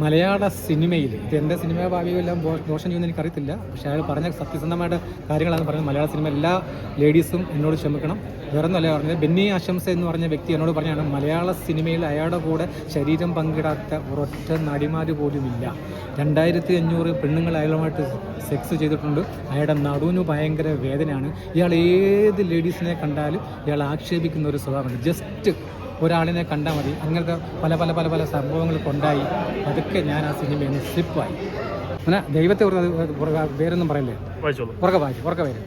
മലയാള സിനിമയിൽ ഇത് എന്റെ സിനിമ ഭാവിയെല്ലാം ദോഷം ചെയ്യുമെന്ന് എനിക്കറിയത്തില്ല. പക്ഷേ അയാൾ പറഞ്ഞ സത്യസന്ധമായിട്ട് കാര്യങ്ങളാണ് പറഞ്ഞത് മലയാള സിനിമ എല്ലാ ലേഡീസും എന്നോട് ക്ഷമിക്കണം. വേറെ ഒന്നല്ല പറഞ്ഞത് ബെന്നി ആശംസ എന്ന് പറഞ്ഞ വ്യക്തി എന്നോട് പറഞ്ഞാണ് മലയാള സിനിമയിൽ അയാളുടെ കൂടെ ശരീരം പങ്കിടാത്ത ഒരൊറ്റ നടിമാര് പോലുമില്ല. രണ്ടായിരത്തി അഞ്ഞൂറ് പെണ്ണുങ്ങൾ അയാളുമായിട്ട് സെക്സ് ചെയ്തിട്ടുണ്ട്. അയാളുടെ നടുവിന് ഭയങ്കര വേദനയാണ്. ഇയാൾ ഏത് ലേഡീസിനെ കണ്ടാലും ഇയാൾ ആക്ഷേപിക്കുന്ന ഒരു സ്വഭാവമുണ്ട്. ജസ്റ്റ് ഒരാളിനെ കണ്ടാൽ മതി. അങ്ങനത്തെ പല പല പല പല സംഭവങ്ങൾ കൊണ്ടായി അതൊക്കെ ഞാൻ ആ സിനിമയിൽ നിന്ന് സ്ലിപ്പായി അങ്ങനെ ദൈവത്തെ പേരൊന്നും പറയല്ലേ? ഉറക്കെ വായിച്ചു ഉറക്കെ പേര്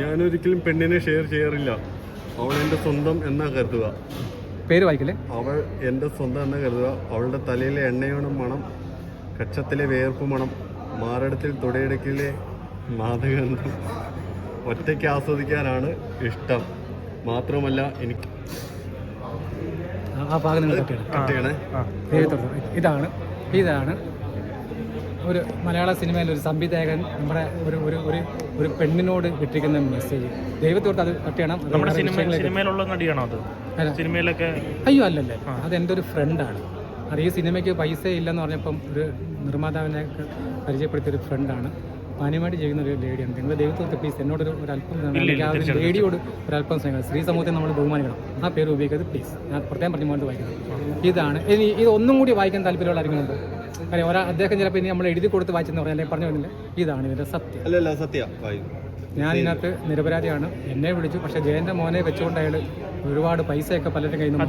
ഞാനൊരിക്കലും പെണ്ണിനെ ഷെയർ ചെയ്യാറില്ല. അവൾ എന്റെ സ്വന്തം എന്നാ കരുതുക. പേര് വായിക്കില്ലേ? അവൾ എന്റെ സ്വന്തം എന്നാ കരുതുക. അവളുടെ തലയിലെ എണ്ണയോണം മണം കക്ഷത്തിലെ വേർപ്പ് മണം മാറിടത്തിൽ തുടയിടക്കിലെ നാദഗന്ധം ഒറ്റയ്ക്ക് ആസ്വദിക്കാനാണ് ഇഷ്ടം. മാത്രമല്ല എനിക്ക് ആ- ഭാഗം നിങ്ങൾ കട്ട് ചെയ്യണേ ആ ദൈവത്തോട് ഇതാണ്. ഇതാണ് ഒരു മലയാള സിനിമയിൽ ഒരു സംവിധായകൻ നമ്മുടെ ഒരു ഒരു ഒരു ഒരു പെണ്ണിനോട് വിട്ടിരിക്കുന്ന മെസ്സേജ് ദൈവത്തോട്ട് അത് കട്ട് ചെയ്യണം നമ്മുടെ സിനിമ സിനിമയിലുള്ള നടിയാണോ അത്? അല്ല. സിനിമയിലൊക്കെ അയ്യോ അല്ലല്ലേ. അത് എന്റെ ഒരു ഫ്രണ്ടാണ് അത് ഈ സിനിമയ്ക്ക് പൈസ ഇല്ലെന്ന് പറഞ്ഞപ്പം ഒരു നിർമ്മാതാവിനെ പരിചയപ്പെടുത്തിയ ഒരു ഫ്രണ്ടാണ് മാന്യമായിട്ട് ചെയ്യുന്ന ഒരു ലേഡിയാണ്. നിങ്ങൾ ദൈവത്തെ പ്ലീസ് എന്നോടൊരു ഒരു അല്പം എനിക്ക് ആ ഒരു ലേഡിയോട് ഒരു അല്പം സ്നേഹം. സ്ത്രീ സമൂഹത്തെ നമ്മൾ ബഹുമാനിക്കണം. ആ പേര് ഉപയോഗിക്കരുത് പ്ലീസ് ഞാൻ പ്രത്യേകം പറഞ്ഞു കൊണ്ട് വായിക്കുന്നത് ഇതാണ്. ഇനി ഇത് ഒന്നും കൂടി വായിക്കാൻ താല്പര്യമുള്ള ആരെങ്കിലും കാര്യം ഒരാ അദ്ദേഹം ചിലപ്പോൾ ഇനി നമ്മൾ എഴുതി കൊടുത്ത് വായിച്ചെന്ന് പറഞ്ഞാൽ അല്ലെങ്കിൽ പറഞ്ഞു വരുന്നില്ല. ഇതാണ് ഇതിന്റെ സത്യം. അല്ലല്ല സത്യം. വായി. ഞാൻ ഇതിനകത്ത് നിരപരാധിയാണ്. എന്നെ വിളിച്ചു. പക്ഷെ ജയന്റെ മോനെ വെച്ചുകൊണ്ട് അയാൾ ഒരുപാട് പൈസയൊക്കെ പലരുടെ കയ്യിൽ നിന്ന്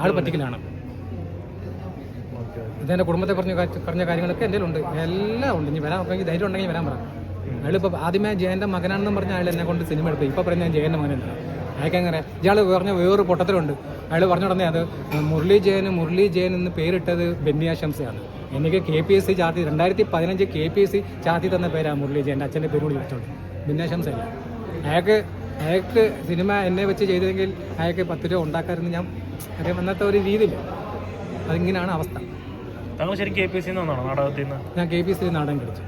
ആൾ പറ്റിക്കലാണ്. ഇതെന്റെ കുടുംബത്തെ പറഞ്ഞ പറഞ്ഞ കാര്യങ്ങളൊക്കെ എന്റെ ഉണ്ട്. എല്ലാം ഉണ്ട്. ഇനി വരാൻ പറ്റുമെങ്കിൽ ധൈര്യം ഉണ്ടെങ്കിൽ വരാൻ പറ. അയാളിപ്പോൾ ആദ്യമേ ജയന്റെ മകനാണെന്ന് പറഞ്ഞ അയാൾ എന്നെ കൊണ്ട് സിനിമ എടുത്തു. ഇപ്പോൾ പറയുന്നത് ഞാൻ ജയന്റെ മകനല്ല. അയാൾക്ക് അങ്ങനെ ഇയാൾ പറഞ്ഞ വേറൊരു പൊട്ടത്തിലുണ്ട് അയാൾ പറഞ്ഞു ഉടനെ അത് മുരളി ജയൻ മുരളി ജയൻ എന്ന് പേരിട്ടത് ബെന്നിയാശംസയാണ്. എനിക്ക് കെ പി എസ് സി ചാർത്തി രണ്ടായിരത്തി പതിനഞ്ച് കെ പി എസ് സി ചാർത്തി തന്ന പേരാണ് മുരളി ജയന്റെ അച്ഛന്റെ പേര് കൂടി വിളിച്ചോളൂ ബെന്നിയാശംസയല്ല. അയാൾക്ക് അയാൾക്ക് സിനിമ എന്നെ വെച്ച് ചെയ്തെങ്കിൽ അയാൾക്ക് പത്ത് രൂപ ഉണ്ടാക്കാമെന്ന് ഞാൻ അന്നത്തെ ഒരു രീതിയിൽ അതിങ്ങനെയാണ് അവസ്ഥ. താങ്കൾ ശരിക്കും കെ പി എസ് നിന്നാണോ നാടകത്തിൽ നിന്ന് ഞാൻ കെ പി എസ് സി നാടകം കളിച്ചു.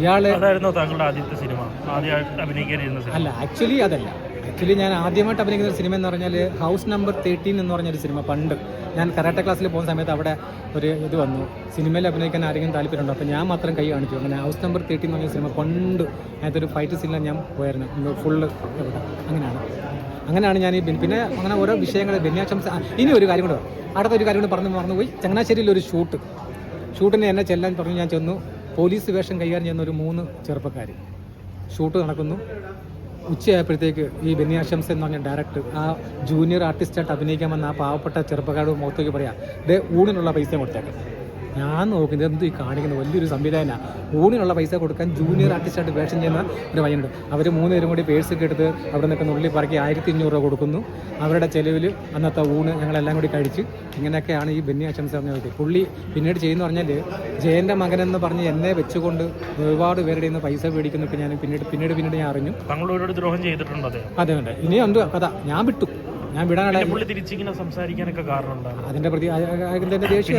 ഇയാൾ അതായിരുന്നു താങ്കളുടെ ആദ്യത്തെ സിനിമ. ആദ്യമായിട്ട് അഭിനയിക്കാനിരുന്ന സിനിമ. അല്ല ആക്ച്വലി അതല്ല. ആക്ച്വലി ഞാൻ ആദ്യമായിട്ട് അഭിനയിക്കുന്ന ഒരു സിനിമ എന്ന് പറഞ്ഞാൽ ഹൗസ് നമ്പർ തേർട്ടീൻ എന്ന് പറഞ്ഞൊരു സിനിമ പണ്ട്. ഞാൻ കരാട്ട ക്ലാസ്സിൽ പോകുന്ന സമയത്ത് അവിടെ ഒരു ഇത് വന്നു. സിനിമയിൽ അഭിനയിക്കാൻ ആരെങ്കിലും താല്പര്യമുണ്ടോ? അപ്പോൾ ഞാൻ മാത്രം കൈ കാണിച്ചു. അങ്ങനെ ഹൗസ് നമ്പർ തേർട്ടീൻ എന്ന് പറഞ്ഞ സിനിമ പണ്ട് അതിനകത്തൊരു ഫൈറ്റ് സീനിലാണ് ഞാൻ പോയായിരുന്നു. ഫുള്ള് എവിടെ അങ്ങനെയാണ് ഞാൻ ഈ പിന്നെ അങ്ങനെ ഓരോ വിഷയങ്ങൾ ബെന്യാശംസ ഇനി ഒരു കാര്യം കൂടെ. അടുത്ത ഒരു കാര്യം കൂടെ പറഞ്ഞു മറന്നുപോയി. ചങ്ങനാശ്ശേരിയിൽ ഒരു ഷൂട്ട്. ഷൂട്ടിന് എന്നെ ചെല്ലാൻ പറഞ്ഞു ഞാൻ ചെന്നു. പോലീസ് വേഷം കൈകാര്യം ചെയ്യുന്ന ഒരു മൂന്ന് ചെറുപ്പക്കാർ ഷൂട്ട് നടക്കുന്നു. ഉച്ചയായപ്പോഴത്തേക്ക് ഈ ബെന്നിയാശംസ് എന്ന് പറഞ്ഞ ഡയറക്ടർ ആ ജൂനിയർ ആർട്ടിസ്റ്റായിട്ട് അഭിനയിക്കാൻ വന്ന ആ പാവപ്പെട്ട ചെറുപ്പക്കാരുടെ മുഖത്തേക്ക് പറയാം. ഇത് ഊണിനുള്ള പൈസ കൊടുത്തേക്കാം. ഞാൻ നോക്കുന്നത് എന്ത് ഈ കാണിക്കുന്ന വലിയൊരു സംവിധാനമാണ് ഊണിനുള്ള പൈസ കൊടുക്കാൻ ജൂനിയർ ആർട്ടിസ്റ്റായിട്ട് വേഷം ചെയ്യുന്ന ഒരു പയ്യനുണ്ട്. അവർ മൂന്ന് പേരും കൂടി പേഴ്സൊക്കെ എടുത്ത് അവിടെ നിന്നൊക്കെ ഉള്ളിൽ പറക്കി ആയിരത്തി അഞ്ഞൂറ് രൂപ കൊടുക്കുന്നു. അവരുടെ ചെലവിൽ അന്നത്തെ ഊണ് ഞങ്ങളെല്ലാം കൂടി കഴിച്ച് ഇങ്ങനെയൊക്കെയാണ് ഈ ബെന്നി അച്ഛൻസ് പറഞ്ഞ വ്യക്തി പുള്ളി പിന്നീട് ചെയ്യുന്ന പറഞ്ഞാൽ ജയന്റെ മകനെന്ന് പറഞ്ഞ് എന്നെ വെച്ചുകൊണ്ട് ഒരുപാട് പേരുടെ നിന്ന് പൈസ മേടിക്കുന്നൊക്കെ ഞാൻ പിന്നീട് പിന്നീട് പിന്നീട് ഞാൻ അറിഞ്ഞു. ദ്രോഹം ചെയ്തിട്ടുണ്ട് അതെ അതെ. ഇനി ഇനിയുണ്ട് കഥ. ഞാൻ വിട്ടു. ഞാൻ പുള്ളി തിരിച്ചിങ്ങനെ സംസാരിക്കാനൊക്കെ കാരണം എന്താണ്? അതിന്റെ പ്രതി അതിന്റെ ദേഷ്യം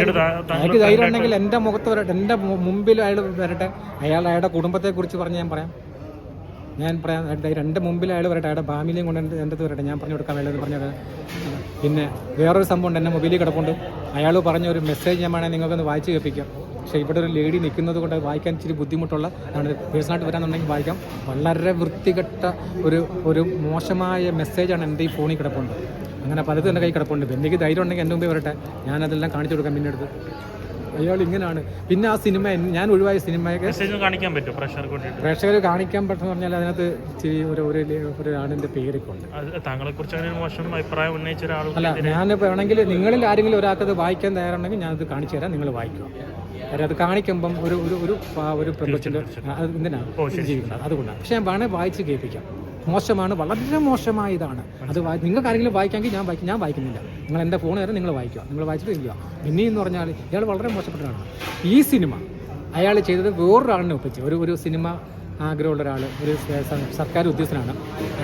അയാൾക്ക് ധൈര്യം ഉണ്ടെങ്കിൽ എന്റെ മുഖത്ത് വരട്ടെ എന്റെ മുമ്പിൽ അയാൾ വരട്ടെ. അയാൾ അയാളുടെ കുടുംബത്തെ കുറിച്ച് പറഞ്ഞ് ഞാൻ പറയാം. ഞാൻ പറയാം രണ്ട് മുമ്പിൽ അയാൾ വരട്ടെ. അയാളുടെ ഫാമിലിയും കൊണ്ട് എന്റെ എന്റെ അടുത്ത് വരട്ടെ. ഞാൻ പറഞ്ഞു കൊടുക്കാൻ വേണ്ടത് പറഞ്ഞു പിന്നെ വേറൊരു സംഭവം ഉണ്ട് എന്റെ മൊബൈലിൽ കിടപ്പുണ്ട്. അയാൾ പറഞ്ഞ ഒരു മെസ്സേജ് ഞാൻ വേണമെങ്കിൽ നിങ്ങൾക്കൊന്ന് വായിച്ച് കേൾപ്പിക്കാം. പക്ഷേ ഇവിടെ ഒരു ലേഡി നിൽക്കുന്നത് കൊണ്ട് വായിക്കാൻ ഇച്ചിരി ബുദ്ധിമുട്ടുള്ള നമ്മുടെ പേഴ്സണായിട്ട് വരാന്നുണ്ടെങ്കിൽ വായിക്കാം. വളരെ വൃത്തികെട്ട ഒരു ഒരു മോശമായ മെസ്സേജാണ് എന്റെ ഈ ഫോണിൽ കിടപ്പുണ്ട്. അങ്ങനെ പലതും എന്റെ കൈ കിടപ്പുണ്ട്. എനിക്ക് ധൈര്യം ഉണ്ടെങ്കിൽ എന്റെ മുമ്പേ വരട്ടെ. ഞാനതെല്ലാം കാണിച്ചു കൊടുക്കാം പിന്നെ അടുത്ത്. അയാൾ ഇങ്ങനെയാണ് പിന്നെ ആ സിനിമ ഞാൻ ഒഴിവായ സിനിമയൊക്കെ കാണിക്കാൻ പറ്റും പ്രേക്ഷകർ കാണിക്കാൻ പറ്റുന്ന പറഞ്ഞാൽ അതിനകത്ത് ഇച്ചിരി ഒരു ഒരു ഒരാളിന്റെ പേരൊക്കെ ഉണ്ട് അത് താങ്കളെ കുറിച്ച് അങ്ങനെ ഒരു മോശം അഭിപ്രായം ഉന്നയിച്ച ഒരാൾ അല്ല ഞാൻ വേണമെങ്കിൽ നിങ്ങളിൽ ആരെങ്കിലും ഒരാൾക്ക് അത് വായിക്കാൻ തയ്യാറുണ്ടെങ്കിൽ ഞാനത് കാണിച്ചു തരാം നിങ്ങൾ വായിക്കുക. കാര്യം അത് കാണിക്കുമ്പം ഒരു ഒരു ഒരു പാ- ഒരു പെൺകൊച്ചിന്റെ അത് എന്തിനാണ്? ജീവിക്കുന്നത്. അതുകൊണ്ടാണ്. പക്ഷേ ഞാൻ വേണേൽ വായിച്ച് കേൾപ്പിക്കാം. മോശമാണ് വളരെ മോശമായ ഇതാണ് അത് നിങ്ങൾക്ക് ആരെങ്കിലും വായിക്കാമെങ്കിൽ ഞാൻ വായിക്കും ഞാൻ വായിക്കുന്നില്ല. നിങ്ങൾ എന്റെ ഫോൺ വരെ നിങ്ങൾ വായിക്കുക. നിങ്ങൾ വായിച്ചിട്ട് ഇരിക്കുക പിന്നെ എന്ന് പറഞ്ഞാൽ ഇയാൾ വളരെ മോശപ്പെട്ടതാണ് ഈ സിനിമ അയാൾ ചെയ്തത് വേറൊരാളിനെ ഒപ്പിച്ച്. ഒരു ഒരു സിനിമ ആഗ്രഹമുള്ള ഒരാൾ ഒരു സർക്കാർ ഉദ്യോഗസ്ഥനാണ്.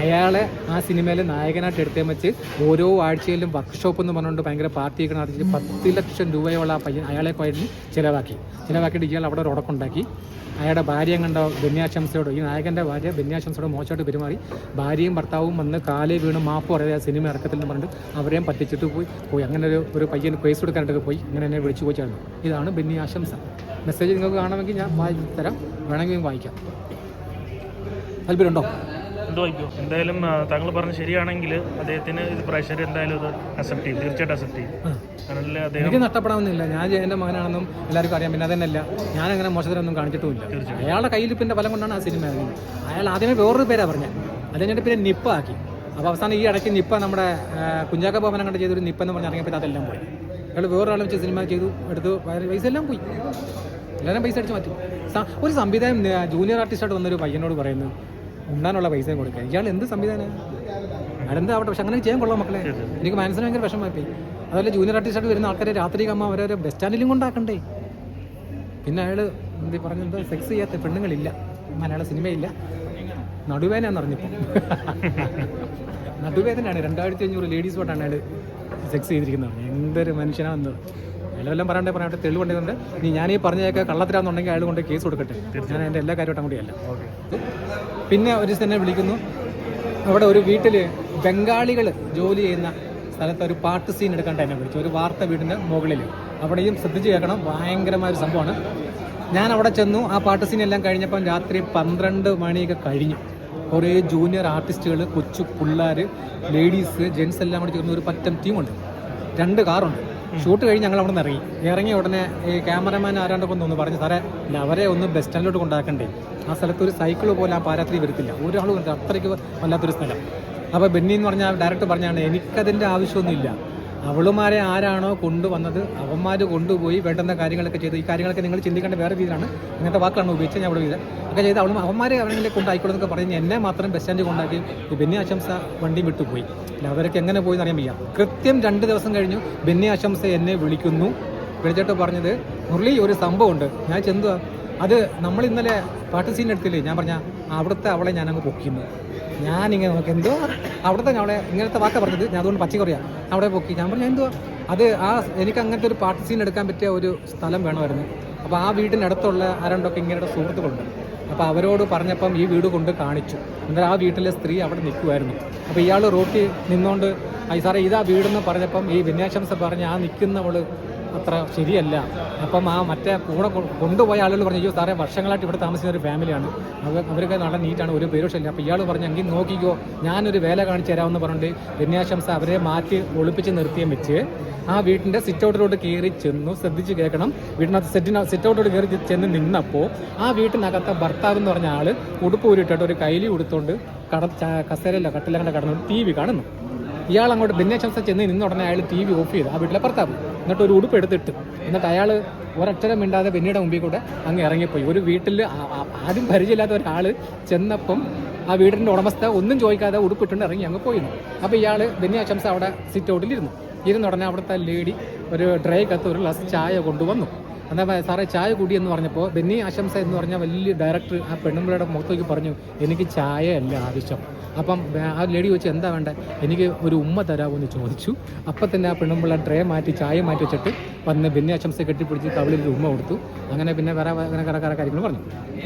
അയാളെ ആ സിനിമയിലെ നായകനായിട്ട് എടുത്തേ വെച്ച് ഓരോ ആഴ്ചയിലും വർക്ക്ഷോപ്പ് എന്ന് പറഞ്ഞുകൊണ്ട് ഭയങ്കര പാർട്ടിയൊക്കെ നടത്തിയിട്ട് പത്ത് ലക്ഷം രൂപയുള്ള ആ പയ്യൻ അയാളെ കഴിഞ്ഞ് ചിലവാക്കി. ചിലവാക്കിയിട്ട് ഇയാൾ അവിടെ ഒരു ഉടക്കുണ്ടാക്കി അയാളുടെ ഭാര്യ കണ്ട ബന്യാശംസയോട് ഈ നായകന്റെ ഭാര്യ ബന്യാശംസയോട് മോശമായിട്ട് പെരുമാറി. ഭാര്യയും ഭർത്താവും വന്ന് കാലേ വീണ് മാപ്പ് പറയാതെ സിനിമ ഇറക്കത്തിൽ നിന്ന് പറഞ്ഞിട്ട് അവരെയും പറ്റിച്ചിട്ട് പോയി. പോയി. അങ്ങനെ ഒരു ഒരു പയ്യന് കേസ് കൊടുക്കാനായിട്ടൊക്കെ പോയി. ഇങ്ങനെ എന്നെ വിളിച്ചു പോയിച്ചായിരുന്നു ഇതാണ് ബന്യാശംസ മെസ്സേജ് നിങ്ങൾക്ക് കാണുമെങ്കിൽ ഞാൻ വായിച്ചു തരാം. വേണമെങ്കിൽ വായിക്കാം. താല്പര്യമുണ്ടോ എന്ത് വായിക്കും എന്തായാലും താങ്കൾ പറഞ്ഞ ശരിയാണെങ്കിൽ അദ്ദേഹത്തിന് ഇത് പ്രഷർ എന്തായാലും ഇത് അക്സെപ്റ്റ് ചെയ്യും. തീർച്ചയായിട്ടും അക്സെപ്റ്റ് ചെയ്യും. കാരണം അദ്ദേഹം എനിക്ക് നഷ്ടപ്പെടാവുന്നില്ല. ഞാൻ ജയന്റെ മകനാണെന്നും എല്ലാവർക്കും അറിയാം. പിന്നെ അതന്നെയല്ല ഞാൻ അങ്ങനെ മോശത്തിനൊന്നും കാണിച്ചിട്ടുമില്ല അയാളുടെ കയ്യിലിപ്പിന്റെ ബലം കൊണ്ടാണ് ആ സിനിമ ഇറങ്ങുന്നത് അയാൾ ആദ്യമേ വേറൊരു പേരാ പറഞ്ഞത് അത് കഴിഞ്ഞിട്ട് പിന്നെ നിപ്പ ആക്കി അപ്പോൾ അവസാനം ഈ ഇടയ്ക്ക് നിപ്പ നമ്മുടെ കുഞ്ചാക്ക ഭവനം കണ്ട് ചെയ്തൊരു നിപ്പ എന്ന് പറഞ്ഞ് ഇറങ്ങിയപ്പോൾ അതെല്ലാം പോയി. അയാൾ വേറൊരാൾ വെച്ച് സിനിമ ചെയ്തു എടുത്തു പൈസ എല്ലാം പോയി. എല്ലാവരും പൈസ അടിച്ച് മാറ്റി. ഒരു സംവിധാനം ജൂനിയർ ആർട്ടിസ്റ്റായിട്ട് വന്നൊരു പയ്യനോട് പറയുന്നു ഉണ്ണാനുള്ള പൈസ കൊടുക്കുക. ഇയാൾ എന്ത് സംവിധാനം അതെന്താ ആവട്ടെ പക്ഷെ അങ്ങനെ ചെയ്യാൻ കൊള്ളാം മക്കളെ. എനിക്ക് മനസ്സിന് ഭയങ്കര വിഷമമായി. അതുപോലെ ജൂനിയർ ആർട്ടിസ്റ്റായിട്ട് വരുന്ന ആൾക്കാരെ രാത്രി അമ്മ അവരെ ബസ് സ്റ്റാൻഡിലും കൊണ്ടാക്കണ്ടേ. പിന്നെ അയാൾ എന്ത് പറഞ്ഞത് സെക്സ് ചെയ്യാത്ത പെണ്ണുങ്ങളില്ല. മലയാള സിനിമയില്ല. നടുവേദനയാന്ന് അറിഞ്ഞപ്പോൾ നടുവേദനയാണ്. രണ്ടായിരത്തി അഞ്ഞൂറ് ലേഡീസ് തൊട്ടാണ് അയാൾ സെക്സ് ചെയ്തിരിക്കുന്നത്. എന്തൊരു മനുഷ്യനാണെന്ന്. അയാളെല്ലാം പറയണ്ടേ പറയട്ടെ തെളിവുണ്ടെന്നുണ്ട് ഇനി ഞാൻ ഈ പറഞ്ഞതൊക്കെ കള്ളത്തിലാണെന്നുണ്ടെങ്കിൽ അയാൾ കൊണ്ട് കേസ് കൊടുക്കട്ടെ. ഞാൻ എന്റെ എല്ലാ കാര്യമായിട്ടും കൂടിയല്ല പിന്നെ ഒരു ദിവസം വിളിക്കുന്നു. അവിടെ ഒരു വീട്ടിൽ ബംഗാളികൾ ജോലി ചെയ്യുന്ന സ്ഥലത്ത് ഒരു പാട്ട് സീൻ എടുക്കാണ്ട് എന്നെ വിളിച്ചു. ഒരു വാർത്ത വീടിന്റെ മുകളിൽ അവിടെയും ശ്രദ്ധിച്ച് കേൾക്കണം. ഭയങ്കരമായ ഒരു സംഭവമാണ്. ഞാൻ അവിടെ ചെന്നു. ആ പാട്ട് സീൻ എല്ലാം കഴിഞ്ഞപ്പം രാത്രി പന്ത്രണ്ട് മണിയൊക്കെ കഴിഞ്ഞു. കുറേ ജൂനിയർ ആർട്ടിസ്റ്റുകൾ കൊച്ചു പിള്ളേർ ലേഡീസ് ജെൻസ് എല്ലാം കൂടി ചേർന്ന് ഒരു പറ്റം ടീമുണ്ട് രണ്ട് കാറുണ്ട് ഷൂട്ട് കഴിഞ്ഞ് ഞങ്ങൾ അവിടെ നിന്ന് ഇറങ്ങി. ഇറങ്ങിയ ഉടനെ ഈ ക്യാമറമാൻ ആരാണ്ടൊക്കെ ഒന്ന് പറഞ്ഞു സാറേ അവരെ ഒന്ന് ബസ് സ്റ്റാൻഡിലോട്ട് കൊണ്ടാക്കണ്ടേ? ആ സ്ഥലത്ത് ഒരു സൈക്കിൾ പോലെ ആ പാരാത്രി വരത്തില്ല. ഒരാളും അത്രയ്ക്ക് വല്ലാത്തൊരു സ്ഥലം. അപ്പോൾ ബെന്നി എന്ന് പറഞ്ഞാൽ ഡയറക്ടർ പറഞ്ഞാണ് എനിക്കതിന്റെ ആവശ്യമൊന്നുമില്ല. അവളുമാരെ ആരാണോ കൊണ്ടുവന്നത് അവന്മാർ കൊണ്ടുപോയി വേണ്ടുന്ന കാര്യങ്ങളൊക്കെ ചെയ്ത്. ഈ കാര്യങ്ങളൊക്കെ നിങ്ങൾ ചിന്തിക്കേണ്ട വേറെ രീതിയിലാണ്. അങ്ങനത്തെ വാക്കാണ് ഉപയോഗിച്ചത് ഞാൻ ചെയ്തത് ഒക്കെ ചെയ്ത് അവളും അവന്മാരെ അവരെങ്കിലും കൊണ്ടായിക്കോളെന്നൊക്കെ പറഞ്ഞ് എന്നെ മാത്രം ബസ് സ്റ്റാൻഡിൽ കൊണ്ടാക്കി ബെന്നി ആശംസ വണ്ടി വിട്ടുപോയി. അവരൊക്കെ എങ്ങനെ പോയി എന്നറിയാൻ വയ്യ. കൃത്യം രണ്ട് ദിവസം കഴിഞ്ഞു ബെന്നി ആശംസ എന്നെ വിളിക്കുന്നു. വിളിച്ചിട്ട് പറഞ്ഞത് മുരളി ഒരു സംഭവമുണ്ട്. ഞാൻ ചെന്തുവാ അത് നമ്മൾ ഇന്നലെ പാട്ട് സീൻ എടുത്തില്ലേ? ഞാൻ പറഞ്ഞ അവിടുത്തെ അവളെ ഞാനങ്ങ് പൊക്കിയിരുന്നു ഞാനിങ്ങനെ നോക്കി എന്തോ? അവിടുത്തെ അവിടെ ഇങ്ങനത്തെ വാക്ക പറഞ്ഞത്. ഞാൻ അതുകൊണ്ട് പച്ചക്കറിയാ അവിടെ പൊക്കി. ഞാൻ പറഞ്ഞു എന്തോ അത് ആ എനിക്ക് അങ്ങനത്തെ ഒരു പാർട്ടി സീൻ എടുക്കാൻ പറ്റിയ ഒരു സ്ഥലം വേണമായിരുന്നു. അപ്പോൾ ആ വീടിനടുത്തുള്ള ആരണ്ടൊക്കെ ഇങ്ങനെയുടെ സുഹൃത്തുക്കളുണ്ട്. അപ്പോൾ അവരോട് പറഞ്ഞപ്പം ഈ വീട് കൊണ്ട് കാണിച്ചു. എന്നാൽ ആ വീട്ടിലെ സ്ത്രീ അവിടെ നിൽക്കുമായിരുന്നു അപ്പോൾ ഇയാൾ റോട്ടിൽ നിന്നുകൊണ്ട് ഐ സാറേ ഇതാ വീടെന്ന് പറഞ്ഞപ്പം ഈ വിന്യാശംസ പറഞ്ഞ് ആ നിൽക്കുന്നവൾ അത്ര ശരിയല്ല. അപ്പം ആ മറ്റേ കൂടെ കൊണ്ടുപോയ ആളുകൾ പറഞ്ഞു അയ്യോ സാറേ വർഷങ്ങളായിട്ട് ഇവിടെ താമസിക്കുന്ന ഒരു ഫാമിലിയാണ്. അവരൊക്കെ നല്ല നീറ്റാണ് ഒരു പേരോഷമില്ല അപ്പോൾ ഇയാൾ പറഞ്ഞു എങ്കിൽ നോക്കിക്കോ ഞാനൊരു വേല കാണിച്ചു തരാമെന്ന് പറഞ്ഞിട്ട് വിന്യാശംസ അവരെ മാറ്റി ഒളിപ്പിച്ച് നിർത്തിയും വെച്ച് ആ വീട്ടിന്റെ സിറ്റ് ഔട്ടിലോട്ട് കയറി ചെന്നു. ശ്രദ്ധിച്ച് കേൾക്കണം. വീട്ടിനകത്ത് സെറ്റിന് സിറ്റ് ഔട്ടിലോട്ട് കയറി ചെന്ന് നിന്നപ്പോൾ ആ വീട്ടിനകത്തെ ഭർത്താവ് എന്ന് പറഞ്ഞ ആൾ ഉടുപ്പ് ഊരിട്ടിട്ട് ഒരു കൈലി ഉടുത്തോണ്ട് കട കസേരയിലോ കട്ടിലങ്ങനെ കടന്നു ടി വി കാണുന്നു. ഇയാൾ അങ്ങോട്ട് ഭിന്നശംസ ചെന്ന് നിന്ന ഉടനെ അയാൾ ടി വി ഓഫ് ചെയ്തു. ആ വീട്ടിലെ ഭർത്താവ്. എന്നിട്ട് ഒരു ഉടുപ്പ് എടുത്തിട്ട് എന്നിട്ട് അയാൾ ഒരക്ഷരം മിണ്ടാതെ പിന്നീട് മുമ്പിൽ കൂടെ അങ്ങ് ഇറങ്ങിപ്പോയി. ഒരു വീട്ടിൽ ആദ്യം പരിചയമില്ലാത്ത ഒരാൾ ചെന്നപ്പം ആ വീടിന്റെ ഉടമസ്ഥ ഒന്നും ചോദിക്കാതെ ഉടുപ്പിട്ടുണ്ട് ഇറങ്ങി അങ്ങ് പോയിരുന്നു. അപ്പോൾ ഇയാൾ ബെന്നി ആശംസ അവിടെ സിറ്റ് ഔട്ടിലിരുന്നു ഇരുന്ന. ഉടനെ അവിടുത്തെ ലേഡി ഒരു ഡ്രൈ ഡ്രൈക്കകത്ത് ഒരു ഗ്ലാസ് ചായ കൊണ്ടുവന്നു. എന്നാ പ- സാറേ ചായ കൂടി എന്ന് പറഞ്ഞപ്പോൾ ബെന്നി ആശംസ എന്ന് പറഞ്ഞ വലിയ ഡയറക്ടർ ആ പെണ്ണുമ്പിളയുടെ മുഖത്തേക്ക് പറഞ്ഞു എനിക്ക് ചായ അല്ല ആവശ്യം. അപ്പം ആ ലേഡി ചോദിച്ചു എന്താ വേണ്ട? എനിക്ക് ഒരു ഉമ്മ തരാമോ എന്ന് ചോദിച്ചു. അപ്പം തന്നെ ആ പെണ്ണുമ്പിള്ള ട്രേ മാറ്റി ചായ മാറ്റി വെച്ചിട്ട് വന്ന് ബെന്നി ആശംസ കെട്ടിപ്പിടിച്ച് കവിളിൽ ഉമ്മ കൊടുത്തു. അങ്ങനെ പിന്നെ വേറെ അങ്ങനെ വേറെ കാര്യങ്ങൾ പറഞ്ഞു.